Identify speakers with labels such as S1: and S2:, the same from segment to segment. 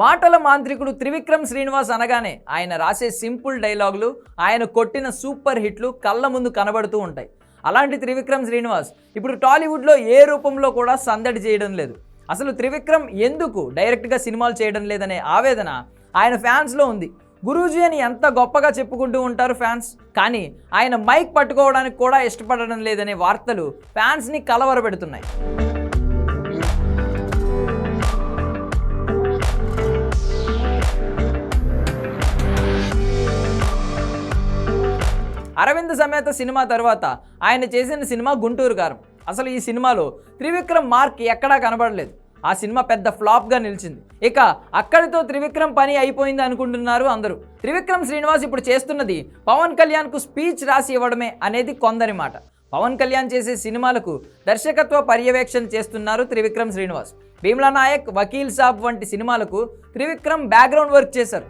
S1: మాటల మాంత్రికుడు త్రివిక్రమ్ శ్రీనివాస్ అనగానే ఆయన రాసే సింపుల్ డైలాగులు ఆయన కొట్టిన సూపర్ హిట్లు కళ్ళ ముందు కనబడుతూ ఉంటాయి. అలాంటి త్రివిక్రమ్ శ్రీనివాస్ ఇప్పుడు టాలీవుడ్లో ఏ రూపంలో కూడా సందడి చేయడం లేదు. అసలు త్రివిక్రమ్ ఎందుకు డైరెక్ట్గా సినిమాలు చేయడం లేదనే ఆవేదన ఆయన ఫ్యాన్స్లో ఉంది. గురూజీ అని ఎంత గొప్పగా చెప్పుకుంటూ ఉంటారు ఫ్యాన్స్ కానీ ఆయన మైక్ పట్టుకోవడానికి కూడా ఇష్టపడడం లేదనే వార్తలు ఫ్యాన్స్ని కలవరపెడుతున్నాయి. అరవింద్ సమేత సినిమా తర్వాత ఆయన చేసిన సినిమా గుంటూరు కారం అసలు ఈ సినిమాలో త్రివిక్రమ్ మార్క్ ఎక్కడా కనబడలేదు. ఆ సినిమా పెద్ద ఫ్లాప్గా నిలిచింది. ఇక అక్కడితో త్రివిక్రమ్ పని అయిపోయింది అనుకుంటున్నారు అందరూ. త్రివిక్రమ్ శ్రీనివాస్ ఇప్పుడు చేస్తున్నది పవన్ కళ్యాణ్కు స్పీచ్ రాసి ఇవ్వడమే అనేది కొందరి మాట. పవన్ కళ్యాణ్ చేసే సినిమాలకు దర్శకత్వ పర్యవేక్షణ చేస్తున్నారు త్రివిక్రమ్ శ్రీనివాస్. భీమ్లా నాయక్ వకీల్ సాబ్ వంటి సినిమాలకు త్రివిక్రమ్ బ్యాక్గ్రౌండ్ వర్క్ చేశారు.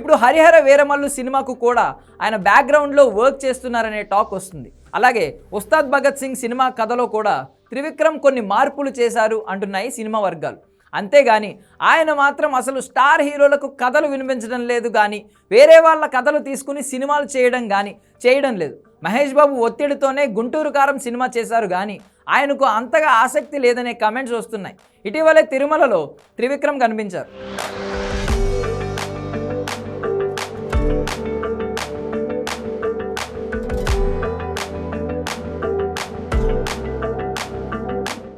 S1: ఇప్పుడు హరిహర వీరమల్లు సినిమాకు కూడా ఆయన బ్యాక్గ్రౌండ్లో వర్క్ చేస్తున్నారనే టాక్ వస్తుంది. అలాగే ఉస్తాద్ భగత్ సింగ్ సినిమా కథలో కూడా త్రివిక్రమ్ కొన్ని మార్పులు చేశారు అంటున్నాయి సినిమా వర్గాలు. అంతేగాని ఆయన మాత్రం అసలు స్టార్ హీరోలకు కథలు వినిపించడం లేదు కానీ వేరే వాళ్ళ కథలు తీసుకుని సినిమాలు చేయడం కానీ చేయడం లేదు. మహేష్ బాబు ఒత్తిడితోనే గుంటూరు కారం సినిమా చేశారు కానీ ఆయనకు అంతగా ఆసక్తి లేదనే కమెంట్స్ వస్తున్నాయి. ఇటీవలే తిరుమలలో త్రివిక్రమ్ కనిపించారు.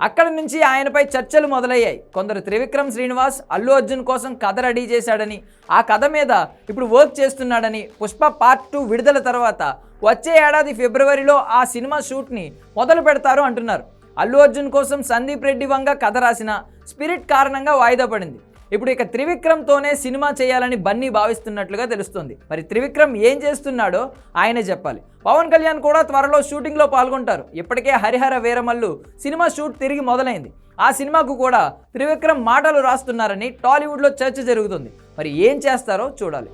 S1: అక్కడి నుంచి ఆయనపై చర్చలు మొదలయ్యాయి. కొందరు త్రివిక్రమ్ శ్రీనివాస్ అల్లు అర్జున్ కోసం కథ రెడీ చేశాడని ఆ కథ మీద ఇప్పుడు వర్క్ చేస్తున్నాడని పుష్ప పార్ట్ టూ విడుదల తర్వాత వచ్చే ఏడాది ఫిబ్రవరిలో ఆ సినిమా షూట్ని మొదలు పెడతారు అంటున్నారు. అల్లు అర్జున్ కోసం సందీప్ రెడ్డి వంగ కథ రాసిన స్పిరిట్ కారణంగా వాయిదా పడింది. ఇప్పుడు ఇక త్రివిక్రమ్తోనే సినిమా చేయాలని బన్నీ భావిస్తున్నట్లుగా తెలుస్తుంది. మరి త్రివిక్రమ్ ఏం చేస్తున్నాడో ఆయనే చెప్పాలి. పవన్ కళ్యాణ్ కూడా త్వరలో షూటింగ్లో పాల్గొంటారు. ఇప్పటికే హరిహర వీరమల్లు సినిమా షూట్ తిరిగి మొదలైంది. ఆ సినిమాకు కూడా త్రివిక్రమ్ మాటలు రాస్తున్నారని టాలీవుడ్లో చర్చ జరుగుతుంది. మరి ఏం చేస్తారో చూడాలి.